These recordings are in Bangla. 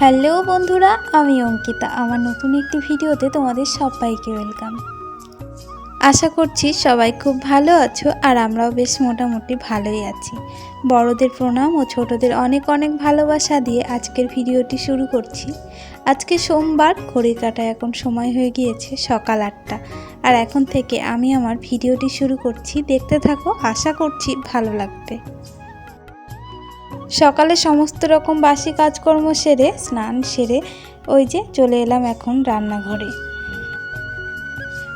হ্যালো বন্ধুরা, আমি অঙ্কিতা। আমার নতুন একটি ভিডিওতে তোমাদের সবাইকে ওয়েলকাম আশা করছি সবাই খুব ভালো আছো আর আমরাও বেশ মোটামুটি ভালোই আছি। বড়দের প্রণাম ও ছোটদের অনেক অনেক ভালোবাসা দিয়ে আজকের ভিডিওটি শুরু করছি। আজকে সোমবার ঘড়ি কাটা এখন সময় হয়ে গিয়েছে সকাল আটটা। আর এখন থেকে আমি আমার ভিডিওটি শুরু করছি। দেখতে থাকো, আশা করছি ভালো লাগবে। সকালে সমস্ত রকম বাসি কাজকর্ম সেরে, স্নান সেরে ওই যে চলে এলাম এখন রান্নাঘরে।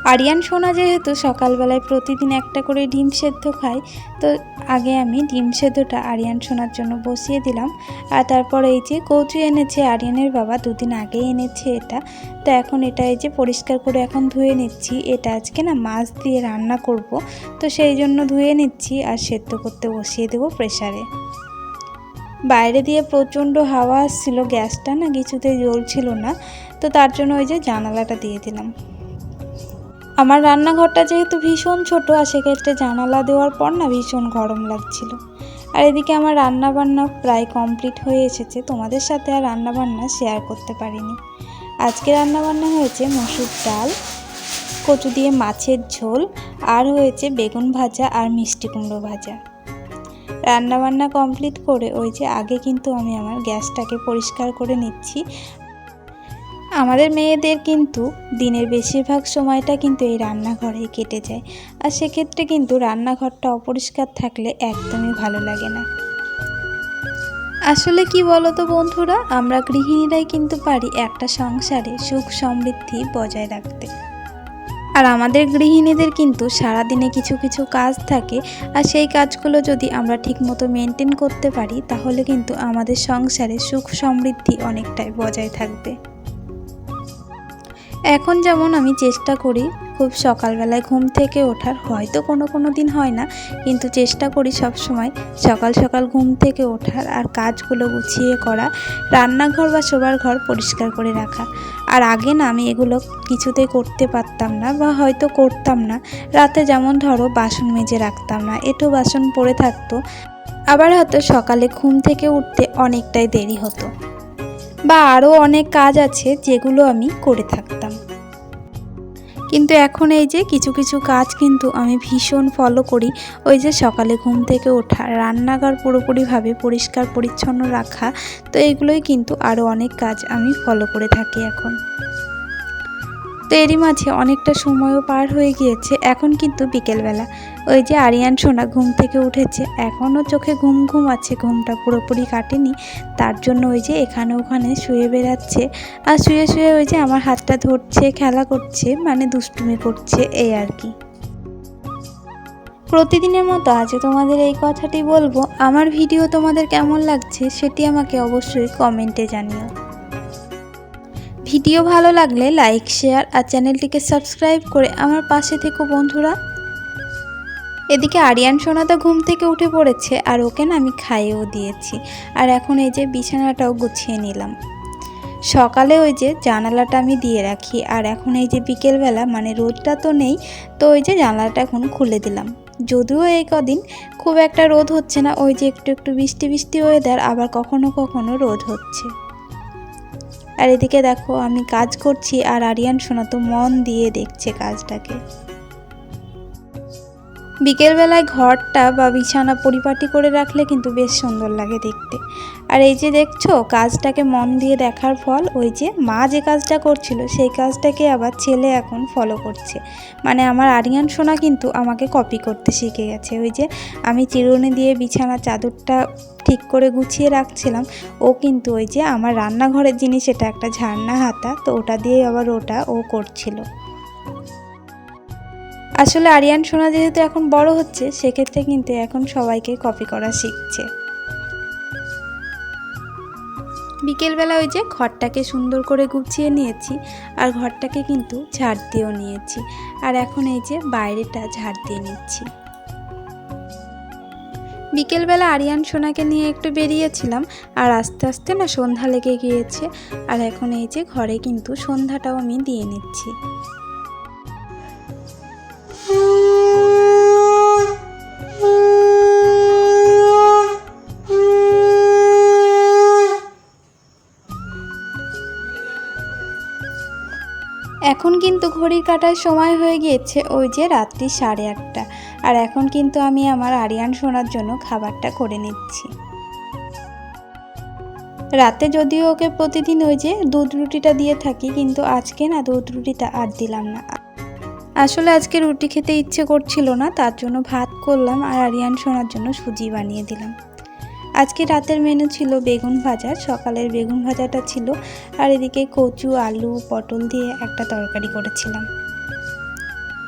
আরিয়ান, সোনা যেহেতু সকালবেলায় প্রতিদিন একটা করে ডিম সেদ্ধ খায়, তো আগে আমি ডিম সেদ্ধটা আরিয়ান সোনার জন্য বসিয়ে দিলাম। আর তারপর এই যে কৌচু এনেছে, আরিয়ানের বাবা দুদিন আগে এনেছে এটা। তো এখন এটা এই যে পরিষ্কার করে এখন ধুয়ে নিচ্ছি। এটা আজকে না মাছ দিয়ে রান্না করব। তো সেই জন্য ধুয়ে নিচ্ছি আর সেদ্ধ করতে বসিয়ে দেবো প্রেসারে। বাইরে দিয়ে প্রচণ্ড হাওয়া আসছিল, গ্যাসটা না কিছুতে জ্বলছিল না, তো তার জন্য ওই যে জানালাটা দিয়ে দিলাম। আমার রান্নাঘরটা যেহেতু ভীষণ ছোট, আর সেক্ষেত্রে জানালা দেওয়ার পর না ভীষণ গরম লাগছিল। আর এদিকে আমার রান্না বান্না প্রায় কমপ্লিট হয়ে এসেছে, তোমাদের সাথে আর রান্না বান্না শেয়ার করতে পারিনি। আজকে রান্না বান্না হয়েছে মসুর ডাল, কচু দিয়ে মাছের ঝোল, আর হয়েছে বেগুন ভাজা আর মিষ্টি কুমড়ো ভাজা। রান্নাবান্না কমপ্লিট করে ওই যে আগে কিন্তু আমি আমার গ্যাসটাকে পরিষ্কার করে নিচ্ছি। আমাদের মেয়েদের কিন্তু দিনের বেশিরভাগ সময়টা কিন্তু এই রান্নাঘরেই কেটে যায়। আর সেক্ষেত্রে কিন্তু রান্নাঘরটা অপরিষ্কার থাকলে একদমই ভালো লাগে না। আসলে কি বলতো বন্ধুরা, আমরা গৃহিণীরাই কিন্তু পারি একটা সংসারে সুখ সমৃদ্ধি বজায় রাখতে। আর আমাদের গৃহিণীদের কিন্তু সারাদিনে কিছু কিছু কাজ থাকে, আর সেই কাজগুলো যদি আমরা ঠিকমতো মেনটেন করতে পারি, তাহলে কিন্তু আমাদের সংসারে সুখ সমৃদ্ধি অনেকটাই বজায় থাকবে। এখন যেমন আমি চেষ্টা করি খুব সকালবেলায় ঘুম থেকে ওঠার হয়তো কোনো কোনো দিন হয় না, কিন্তু চেষ্টা করি সব সময় সকাল সকাল ঘুম থেকে ওঠার আর কাজগুলো গুছিয়ে করা, রান্নাঘর বা শোবার ঘর পরিষ্কার করে রাখা। আর আগে না আমি এগুলো কিছুতেই করতে পারতাম না বা হয়তো করতাম না। রাতে যেমন ধরো বাসন মেজে রাখতাম না, এটো বাসন পড়ে থাকতো। আবার হয়তো সকালে ঘুম থেকে উঠতে অনেকটাই দেরি হতো। বা আরও অনেক কাজ আছে যেগুলো আমি করে থাকতাম। কিন্তু এখন এই যে কিছু কিছু কাজ কিন্তু আমি ভীষণ ফলো করি। ওই যে সকালে ঘুম থেকে ওঠা, রান্নাঘর পুরোপুরিভাবে পরিষ্কার, পরিচ্ছন্ন রাখা, তো এগুলোই কিন্তু আরও অনেক কাজ আমি ফলো করে থাকি এখন। তো এরই মাঝে অনেকটা সময়ও পার হয়ে গিয়েছে, এখন কিন্তু বিকেলবেলা। ওই যে আরিয়ান সোনা ঘুম থেকে উঠেছে, এখনও চোখে ঘুম ঘুম আছে, ঘুমটা পুরোপুরি কাটেনি। তার জন্য ওই যে এখানে ওখানে শুয়ে বেড়াচ্ছে আর শুয়ে শুয়ে ওই যে আমার হাতটা ধরছে, খেলা করছে মানে দুষ্টুমি করছে, এই আর কি। প্রতিদিনের মতো আজও তোমাদের এই কথাটি বলব, আমার ভিডিও তোমাদের কেমন লাগছে সেটি আমাকে অবশ্যই কমেন্টে জানিও। ভিডিও ভালো লাগলে লাইক, শেয়ার আর চ্যানেলটিকে সাবস্ক্রাইব করে আমার পাশে থেকো বন্ধুরা। এদিকে আরিয়ান সোনা তো ঘুম থেকে উঠে পড়েছে আর ওকে না আমি খাইয়েও দিয়েছি। আর এখন এই যে বিছানাটাও গুছিয়ে নিলাম। সকালে ওই যে জানালাটা আমি দিয়ে রাখি আর এখন এই যে বিকেলবেলা মানে রোদটা তো নেই, তো ওই যে জানালাটা এখন খুলে দিলাম। যদিও এই কদিন খুব একটা রোদ হচ্ছে না, ওই যে একটু একটু বৃষ্টি বৃষ্টি ওয়েদার আবার কখনো কখনো রোদ হচ্ছে। আর এদিকে দেখো আমি কাজ করছি আর আরিয়ান সোনা তো মন দিয়ে দেখছে কাজটাকে। বিকেলবেলায় ঘরটা বা বিছানা পরিপাটি করে রাখলে কিন্তু বেশ সুন্দর লাগে দেখতে। আর এই যে দেখছ, কাজটাকে মন দিয়ে দেখার ফল, ওই যে মা যে কাজটা করছিল, সেই কাজটাকে আবার ছেলে এখন ফলো করছে। মানে আমার আরিয়ান সোনা কিন্তু আমাকে কপি করতে শিখে গেছে। ওই যে আমি চিরুনি দিয়ে বিছানা চাদরটা ঠিক করে গুছিয়ে রাখছিলাম, ও কিন্তু ওই যে আমার রান্নাঘরের জিনিস, এটা একটা ঝাড়না হাতা, তো ওটা দিয়ে আবার ওটা ও করছিল। আসলে আরিয়ান সোনা যেহেতু এখন বড় হচ্ছে, সেক্ষেত্রে কিন্তু এখন সবাইকে কপি করা শিখছে। বিকেলবেলা ওই যে ঘরটাকে সুন্দর করে গুছিয়ে নিয়েছি, আর ঘরটাকে কিন্তু ঝাড় দিয়েও নিয়েছি। আর এখন এই যে বাইরেটা ঝাড় দিয়ে নিচ্ছি। বিকেলবেলা আরিয়ান সোনাকে নিয়ে একটু বেরিয়েছিলাম, আর আস্তে আস্তে না সন্ধ্যা লেগে গিয়েছে, আর এখন এই যে ঘরে কিন্তু সন্ধ্যাটাও আমি দিয়ে নিচ্ছি। এখন কিন্তু ঘড়ির কাটার সময় হয়ে গিয়েছে ওই যে রাত্রি সাড়ে আটটা। আর এখন কিন্তু আমি আমার আরিয়ান শোনার জন্য খাবারটা করে নিচ্ছি। রাতে যদিও ওকে প্রতিদিন ওই যে দুধ রুটিটা দিয়ে থাকি, কিন্তু আজকে না দুধ রুটিটা আর দিলাম না। আসলে আজকে রুটি খেতে ইচ্ছে করছিল না, তার জন্য ভাত করলাম আর আরিয়ান শোনার জন্য সুজি বানিয়ে দিলাম। আজকে রাতের মেনু ছিল বেগুন ভাজা, সকালের বেগুন ভাজাটা ছিল। আর এদিকে কচু, আলু, পটল দিয়ে একটা তরকারি করেছিলাম।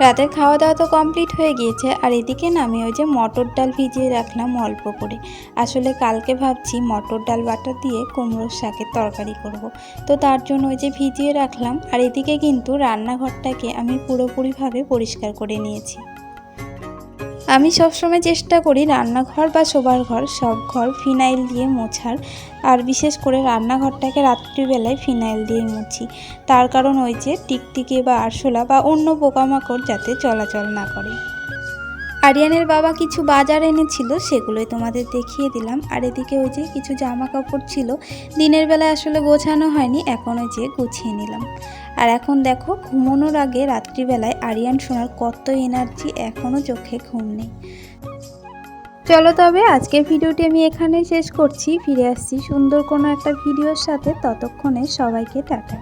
রাতের খাওয়া দাওয়া তো কমপ্লিট হয়ে গিয়েছে। আর এদিকে না আমি ওই যে মটর ডাল ভিজিয়ে রাখলাম অল্প করে। আসলে কালকে ভাবছি মটর ডাল বাটা দিয়ে কুমড়োর শাকের তরকারি করব। তো তার জন্য ওই যে ভিজিয়ে রাখলাম। আর এদিকে কিন্তু রান্নাঘরটাকে আমি পুরোপুরিভাবে পরিষ্কার করে নিয়েছি। আমি সবসময় চেষ্টা করি রান্নাঘর বা শোবার ঘর, সব ঘর ফিনাইল দিয়ে মোছার। আর বিশেষ করে রান্নাঘরটাকে রাত্রিবেলায় ফিনাইল দিয়ে মুছি। তার কারণ ওই যে টিকটিকি বা আরশোলা বা অন্য পোকামাকড় যাতে চলাচল না করে। আরিয়ানের বাবা কিছু বাজার এনেছিল, সেগুলোই তোমাদের দেখিয়ে দিলাম। আর এদিকে ওই যে কিছু জামা কাপড় ছিল, দিনের বেলায় আসলে গোছানো হয়নি, এখন ওই যে গুছিয়ে নিলাম। আর এখন দেখো, ঘুমানোর আগে রাত্রিবেলায় আরিয়ান শোনার কত এনার্জি এখনও চোখে ঘুম নেই। চলো তবে, আজকের ভিডিওটি আমি এখানে শেষ করছি। ফিরে আসছি সুন্দর কোনো একটা ভিডিওর সাথে, ততক্ষণে সবাইকে টাটা।